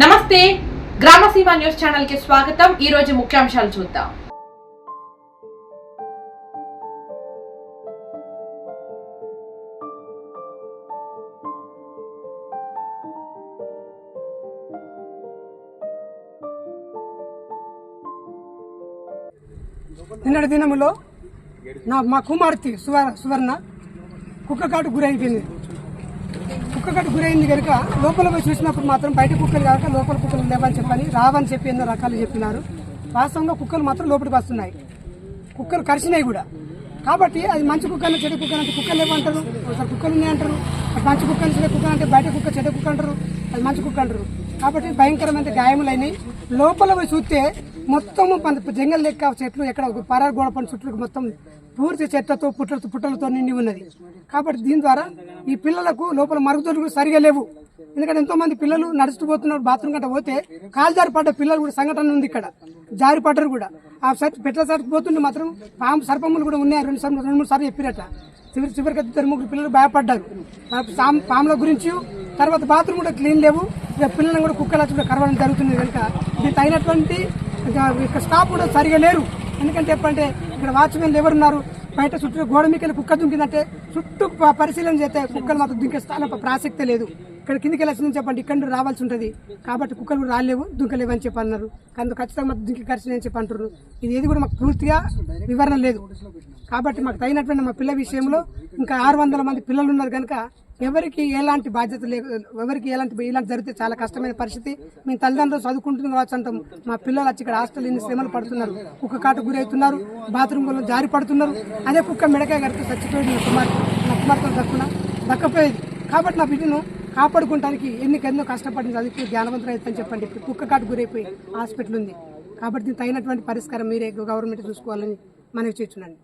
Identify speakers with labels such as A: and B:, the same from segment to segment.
A: నమస్తే. గ్రామసీమ న్యూస్ ఛానల్కి స్వాగతం. ఈ రోజు ముఖ్యాంశాలు చూద్దాం.
B: నిన్నటి దినములో నా మా కుమార్తె సువర్ణ కుక్క కాటు గురైపోయింది. కుక్క కాటు గురైంది కనుక లోపల పోయి చూసినప్పుడు మాత్రం బయట కుక్కలు కాక లోపల కుక్కలు లేవని చెప్పని రావని చెప్పి ఎన్నో రకాలు చెప్పినారు. వాస్తవంగా కుక్కలు మాత్రం లోపలికి వస్తున్నాయి. కుక్కలు కరిచినాయి కూడా. కాబట్టి అది మంచి కుక్కలు చెడు కుక్క అంటే కుక్కలు లేవంటారు ఒకసారి కుక్కలు ఉన్నాయంటారు మంచి కుక్కలు అంటే చెడు కుక్క అంటే బయట కుక్క చెడ్డ కుక్క అంటారు. అది మంచి కుక్క అంటారు. కాబట్టి భయంకరమైన గాయములైనవి. లోపల పోయి చూస్తే మొత్తము మన జంగల్ లెక్క చెట్లు ఎక్కడ ఒక పరారు గోడ పని చుట్టూ మొత్తం పూర్తి చెట్లతో పుట్టలతో పుట్టలతో నిండి ఉన్నది. కాబట్టి దీని ద్వారా ఈ పిల్లలకు లోపల మరుగుదొడ్లు కూడా సరిగా లేవు. ఎందుకంటే ఎంతో మంది పిల్లలు నడుస్తూ పోతున్నారు బాత్రూమ్ గంట పోతే కాలు పడ్డ పిల్లలు కూడా సంఘటన ఉంది ఇక్కడ. జారి పడ్డరు కూడా. ఆ సర్ పెట్ల సట్ పోతుంటే మాత్రం పాము సర్పములు కూడా ఉన్నాయి. రెండు సార్లు రెండు మూడు సార్లు చెప్పిరట. చివరి చివరికి ఇద్దరు ముగ్గురు పిల్లలు భయపడ్డారు. పాముల గురించి తర్వాత బాత్రూమ్ కూడా క్లీన్ లేవు. ఇక పిల్లలను కూడా కుక్కలు వచ్చి కరవడం జరుగుతుంది కనుక. దీనికి తగినటువంటి ఇక్కడ స్టాఫ్ కూడా సరిగా లేరు. ఎందుకంటే చెప్పంటే ఇక్కడ వాచ్మెన్లు ఎవరున్నారు? బయట చుట్టూ గోడ మీకెళ్ళి కుక్క దుంకిందంటే చుట్టూ పరిశీలన చేస్తే కుక్కలు మాత్రం దుంకే స్థానం ప్రాసక్తే లేదు. ఇక్కడ కిందికి వెళ్ళి చెప్పండి ఇక్కడ నుండి రావాల్సి ఉంటుంది. కాబట్టి కుక్కలు కూడా రాలేవు దుంకలేవు అని చెప్పి అన్నారు. కానీ ఖచ్చితంగా మాకు దుంకి కరిచినాయి అని చెప్పి అంటున్నారు. ఇది ఏది కూడా మాకు పూర్తిగా వివరణ లేదు. కాబట్టి మాకు తగినటువంటి మా పిల్ల విషయంలో ఇంకా ఆరు వందల మంది పిల్లలు ఉన్నారు కనుక ఎవరికి ఎలాంటి బాధ్యత లేదు ఎవరికి ఎలాంటి ఇలాంటి జరిగితే చాలా కష్టమైన పరిస్థితి. మేము తల్లిదండ్రులు చదువుకుంటున్న కావచ్చు అంటాం. మా పిల్లలు వచ్చి ఇక్కడ హాస్టల్ ఎన్ని శ్రమలు పడుతున్నారు. కుక్క కాటు గురవుతున్నారు. బాత్రూమ్ జారి పడుతున్నారు. అదే కుక్క మెడకాయ కడితే చచ్చిపోయింది నా కుమార్ నా కుమార్తె దక్కున దక్కపోయేది. కాబట్టి నా బిడ్డను కాపాడుకోవడానికి ఎన్నికెన్నో కష్టపడింది. చదివి జ్ఞానవంతులు అవుతుందని చెప్పండి. ఇప్పుడు కుక్క కాటు గురైపోయి హాస్పిటల్ ఉంది. కాబట్టి దీనికి తగినటువంటి పరిష్కారం మీరే గవర్నమెంట్ చూసుకోవాలని మనవి చేస్తున్నాను.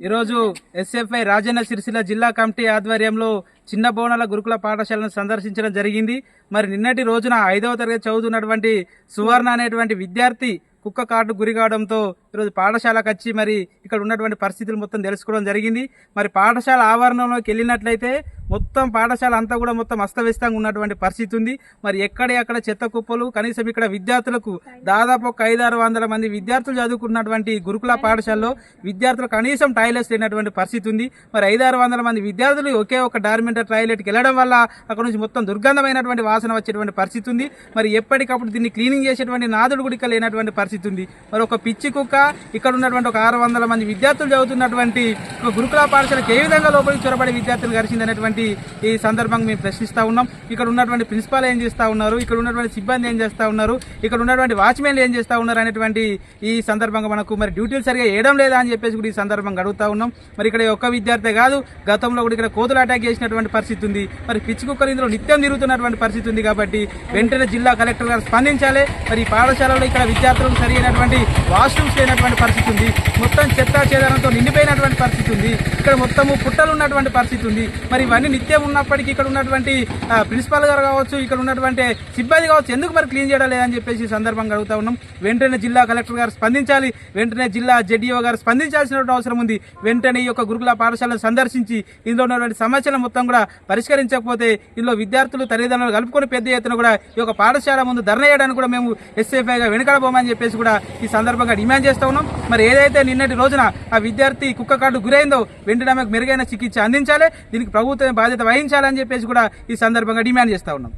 C: ఈరోజు ఎస్ఎఫ్ఐ రాజన్న సిరిసిల్ల జిల్లా కమిటీ ఆధ్వర్యంలో చిన్న బోనాల గురుకుల పాఠశాలను సందర్శించడం జరిగింది. మరి నిన్నటి రోజున ఐదవ తరగతి చదువుతున్నటువంటి సువర్ణ అనేటువంటి విద్యార్థి కుక్క కాటు గురి కావడంతో ఈరోజు పాఠశాలకు వచ్చి మరి ఇక్కడ ఉన్నటువంటి పరిస్థితులు మొత్తం తెలుసుకోవడం జరిగింది. మరి పాఠశాల ఆవరణలోకి వెళ్ళినట్లయితే మొత్తం పాఠశాల అంతా కూడా మొత్తం అస్తవ్యస్తంగా ఉన్నటువంటి పరిస్థితి ఉంది. మరి ఎక్కడ ఎక్కడ చెత్త కుప్పలు కనీసం ఇక్కడ విద్యార్థులకు దాదాపు ఒక ఐదారు వందల మంది విద్యార్థులు చదువుకున్నటువంటి గురుకుల పాఠశాలలో విద్యార్థులు కనీసం టాయిలెట్స్ లేనటువంటి పరిస్థితి ఉంది. మరి ఐదారు వందల మంది విద్యార్థులు ఒకే ఒక డార్మెంటర్ టాయిలెట్కి వెళ్ళడం వల్ల అక్కడ నుంచి మొత్తం దుర్గంధమైనటువంటి వాసన వచ్చేటువంటి పరిస్థితి ఉంది. మరి ఎప్పటికప్పుడు దీన్ని క్లీనింగ్ చేసేటువంటి నాదుడు గుడిక లేనటువంటి పరిస్థితి ఉంది. మరి ఒక పిచ్చి కుక్క ఇక్కడ ఉన్నటువంటి ఒక ఆరు వందల మంది విద్యార్థులు చదువుతున్నటువంటి ఒక గురుకుల పాఠశాలకు ఏ విధంగా లోపలికి చొరబడి విద్యార్థులు గడిచింది అనేటువంటి ఈ సందర్భంగా మేము ప్రశ్నిస్తూ ఉన్నాం. ఇక్కడ ఉన్నటువంటి ప్రిన్సిపాల్ ఏం చేస్తా ఉన్నారు? ఇక్కడ ఉన్నటువంటి సిబ్బంది ఏం చేస్తా ఉన్నారు? ఇక్కడ ఉన్నటువంటి వాచ్మెన్లు ఏం చేస్తా ఉన్నారు అనేటువంటి ఈ సందర్భంగా మనకు మరి డ్యూటీలు సరిగా వేయడం లేదా అని చెప్పేసి కూడా ఈ సందర్భంగా అడుగుతూ ఉన్నాం. మరి ఇక్కడ ఒక్క విద్యార్థి కాదు గతంలో కూడా ఇక్కడ కోతులు అటాక్ చేసినటువంటి పరిస్థితి ఉంది. మరి పిచ్చి కుక్కలు ఇందులో నిత్యం తిరుగుతున్నటువంటి పరిస్థితి ఉంది కాబట్టి వెంటనే జిల్లా కలెక్టర్ గారు స్పందించాలి. మరి పాఠశాలలో ఇక్కడ విద్యార్థులకు సరి అయినటువంటి వాష్రూమ్స్ లేనటువంటి పరిస్థితి ఉంది. మొత్తం చెత్త చేదనంతో నిండిపోయినటువంటి పరిస్థితి ఉంది. ఇక్కడ మొత్తము పుట్టలు ఉన్నటువంటి పరిస్థితి ఉంది. మరి ఇవన్నీ నిత్యం ఉన్నప్పటికీ ఇక్కడ ఉన్నటువంటి ప్రిన్సిపాల్ గారు కావచ్చు ఇక్కడ ఉన్నటువంటి సిబ్బంది కావచ్చు ఎందుకు మరి క్లీన్ చేయడం లేదని చెప్పేసి ఈ సందర్భంగా అడుగుతా ఉన్నాం. వెంటనే జిల్లా కలెక్టర్ గారు స్పందించాలి. వెంటనే జిల్లా జెడ్ఈఓ గారు స్పందించాల్సినటువంటి అవసరం ఉంది. వెంటనే ఈ యొక్క గురుకుల పాఠశాలను సందర్శించి ఇందులో ఉన్నటువంటి సమస్యలు మొత్తం కూడా పరిష్కరించకపోతే ఇందులో విద్యార్థులు తల్లిదండ్రులు కలుపుకొని పెద్ద ఎత్తున కూడా ఈ యొక్క పాఠశాల ముందు ధర్నా చేయడానికి కూడా మేము ఎస్ఎఫ్ఐగా వెనుకడబోమని చెప్పేసి కూడా ఈ సందర్భంగా డిమాండ్ చేస్తా ఉన్నాం. మరి ఏదైతే నిన్నటి రోజున ఆ విద్యార్థి కుక్క కార్డు గురైందో వెంటనే ఆమెకు మెరుగైన చికిత్స అందించాలి. దీనికి ప్రభుత్వం బాధ్యత వహించాలని చెప్పేసి కూడా ఈ సందర్భంగా డిమాండ్ చేస్తా ఉన్నాం.